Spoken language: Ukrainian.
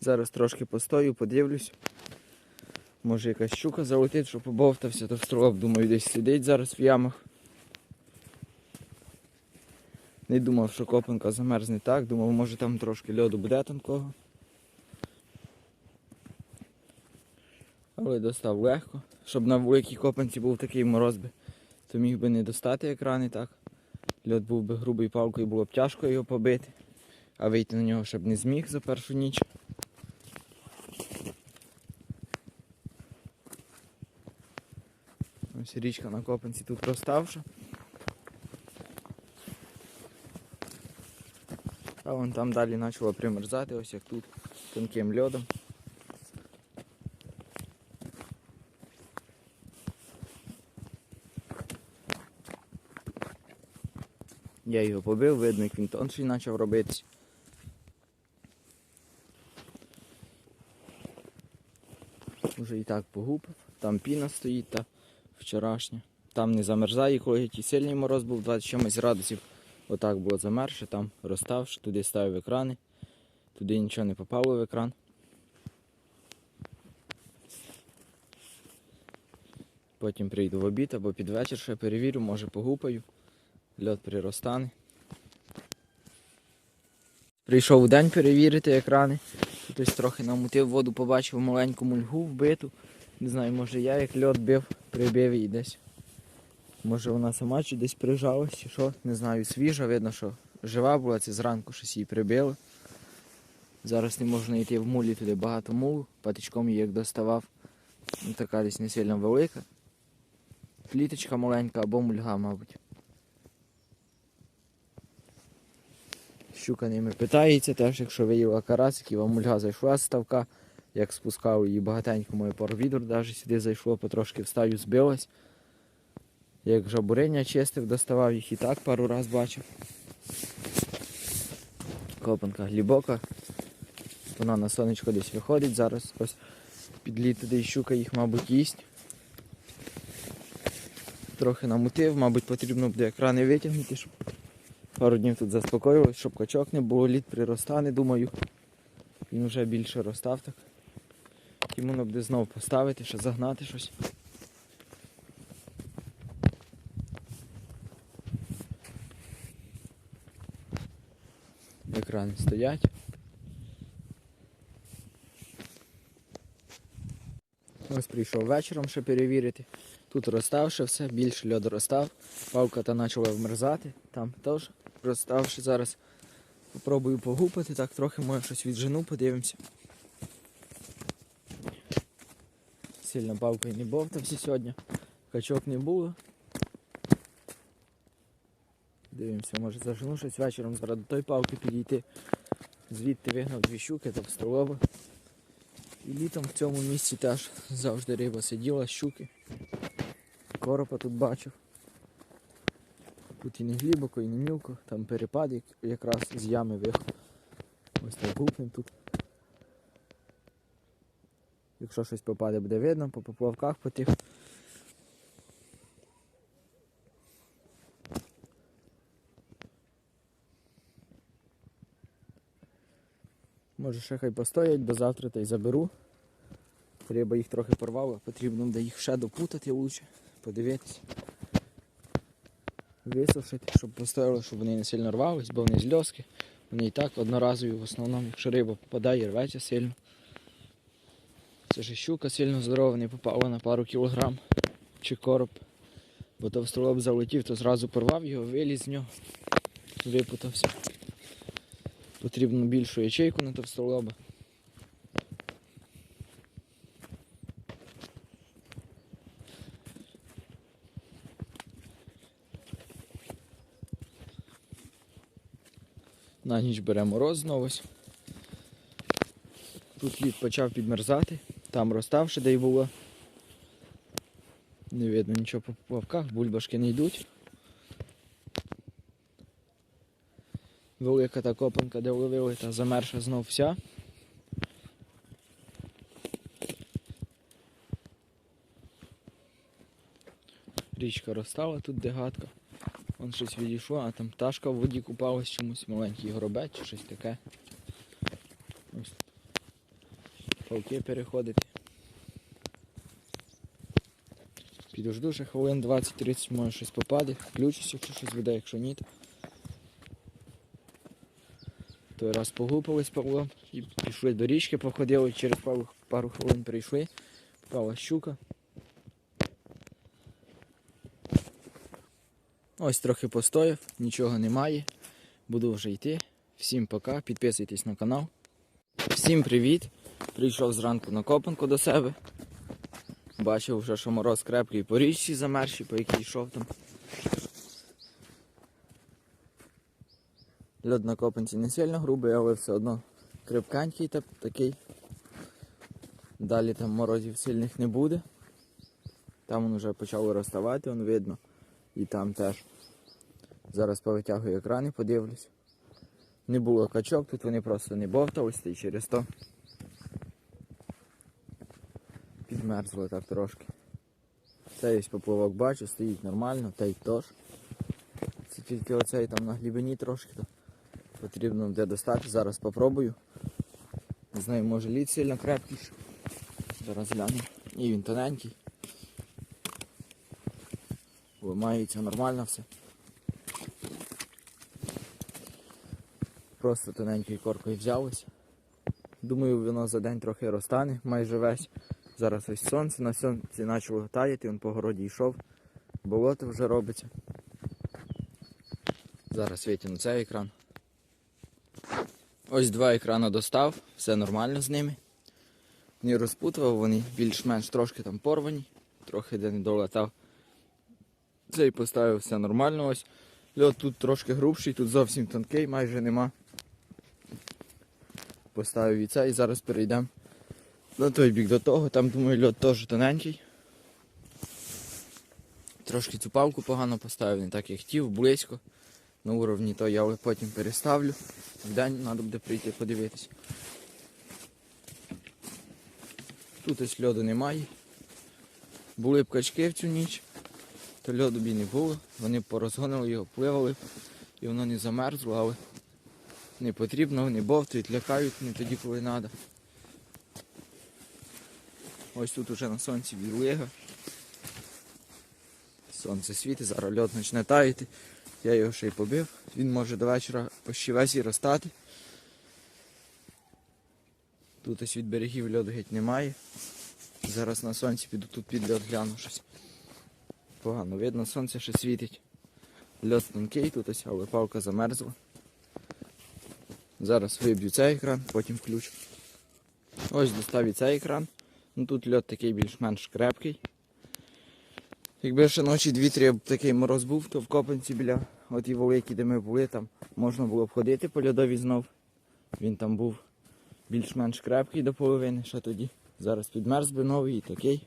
Зараз трошки постою, подивлюсь. Може якась щука залетить, щоб побовтався, то в думаю, десь сидить зараз в ямах. Не думав, що копанка замерзне так, думав, може там трошки льоду буде тонкого. Але достав легко. Щоб на великій копанці був такий мороз би, то міг би не достати екрани так. Льод був би грубий палкою, було б тяжко його побити, а вийти на нього щоб не зміг за першу ніч. Ось річка на копанці тут розставша. А вон там далі почало примерзати, ось як тут, тонким льодом. Я його побив, видно, як він тонший почав робитись. Уже і так погубив. Там піна стоїть та вчорашня. Там не замерзає, коли який сильний мороз був 20 чимось градусів. Отак було замерше, там розставши, туди ставив екрани, туди нічого не попало в екран. Потім прийду в обід або під вечір ще перевірю, може погупаю. Льод приростане. Прийшов у день перевірити екрани. Тут ось трохи намутив воду, побачив маленьку мульгу вбиту. Не знаю, може я як льод бив, прибив її десь. Може вона сама чи десь прижалась, чи що, не знаю, свіжа, видно, що жива була, це зранку щось її прибило. Зараз не можна йти в мулі, туди багато мулу, патичком її як доставав. Ну, така десь не сильно велика. Пліточка маленька або мульга, мабуть. Щука ними питається теж, якщо виїла карасиків, а мульга зайшла з ставка. Як спускав її багатенько моє пару відер, навіть сюди зайшло, потрошки встаю, збилась. Як жабуриння чистив, доставав їх і так пару раз бачив. Копанка глибока. Вона на сонечко десь виходить зараз. Ось під літо де щука їх, мабуть, їсть. Трохи намутив, мабуть, потрібно буде екрани витягнути, щоб пару днів тут заспокоювалось, щоб качок не було, лід приростане, думаю. Він вже більше ростав так. Йому треба буде знову поставити, ще загнати щось. Екрани стоять. Ось прийшов вечором ще перевірити. Тут розставши все, більше льод розстав. Палка та почала вмерзати, там теж розставши зараз. Попробую погупати, так трохи може щось віджену, подивимося. Сильно палкою не бовтався сьогодні. Качок не було. Дивимося, може зажену щось вечором зараз до той палки підійти. Звідти вигнав дві щуки та столова. І літом в цьому місці теж завжди риба сиділа, щуки. Коропа тут бачив. Тут і не глибоко, і не мілко, там перепад якраз з ями вихов. Ось так гупнем тут. Якщо щось попаде, буде видно, по поплавках по тих. Може ще хай постоять, бо завтра та й заберу. Треба їх трохи порвало, потрібно буде їх ще допутати лучше, подивитися. Висушити, щоб постояло, щоб вони не сильно рвались, бо вони з льоски. Вони і так одноразові в основному, якщо риба попадає, рветься сильно. Це ж щука сильно здорова, не попала на пару кілограм чи короб. Бо товстолоб залетів, то зразу порвав його, виліз з нього, випутався. Потрібно більшу ячейку на товстолоба. На ніч бере мороз знову. Тут лід почав підмерзати, там розставши, де й було. Не видно нічого по поплавках, бульбашки не йдуть. Велика та копанка, де ловили, та замерша знов вся. Річка розстала тут де гадка. Вон щось відійшло, а там пташка в воді купалась чомусь, маленький горобець чи щось таке. Ось. палки переходити. Підожду ще хвилин 20-30, може щось попаде, включусь, якщо щось буде, якщо ні. Той раз погупались Павлом і пішли до річки, походили, через пару, пару хвилин прийшли, попала щука. Ось трохи постояв, нічого немає. Буду вже йти. Всім пока, підписуйтесь на канал. Всім привіт! Прийшов зранку на копанку до себе. Бачив вже, що мороз крепкий по річці замерзший, по якій йшов там. Льод на копанці не сильно грубий, але все одно крепканький та- такий. Далі там морозів сильних не буде. Там він вже почав розставати, он видно. І там теж. Зараз повитягую екран і подивлюсь. Не було качок, тут вони просто не бовтались і через то підмерзли так трошки. Цей ось поплавок бачу, стоїть нормально, той теж. Це тільки оцей там на глибині трошки то потрібно буде достати. Зараз попробую. Не знаю, може лід сильно крепкий. Зараз гляну. І він тоненький. Вимається нормально все. Просто тоненькою коркою взялось. Думаю, воно за день трохи розтане, майже весь. Зараз ось сонце, на сонці почало таяти, він по городі йшов. Болото вже робиться. Зараз витягну цей екран. Ось два екрани достав, все нормально з ними. Не розпутував, вони більш-менш трошки там порвані, трохи де не долетав. Цей поставив все нормально ось. Льот тут трошки грубший, тут зовсім тонкий, майже нема. Поставив і цей, зараз перейдемо на той бік до того, там думаю льот теж тоненький. Трошки цю палку погано поставив, не так як хотів, близько. На уровні то я потім переставлю. В день треба буде прийти подивитись. Тут ось льоду немає. Були б качки в цю ніч, то льоду б не було. Вони порозгонили його, пливали, і воно не замерзло, але не потрібно, вони бовтають, лякають не тоді, коли треба. Ось тут уже на сонці вірлига. Сонце світить, зараз льод почне таяти. Я його ще й побив. Він може до вечора почти весь розтати. Тут ось від берегів льоду геть немає. Зараз на сонці піду тут під льод гляну щось. Погано видно, сонце ще світить. Льод тонкий тут ось, але палка замерзла. Зараз виб'ю цей екран, потім включу. Ось достав і цей екран. Ну тут льод такий більш-менш крепкий. Якби ще ночі дві-три такий мороз був, то в Копанці біля оті великі, де ми були, там можна було б ходити по льодові знов. Він там був більш-менш крепкий до половини ще тоді. Зараз підмерз би новий і такий.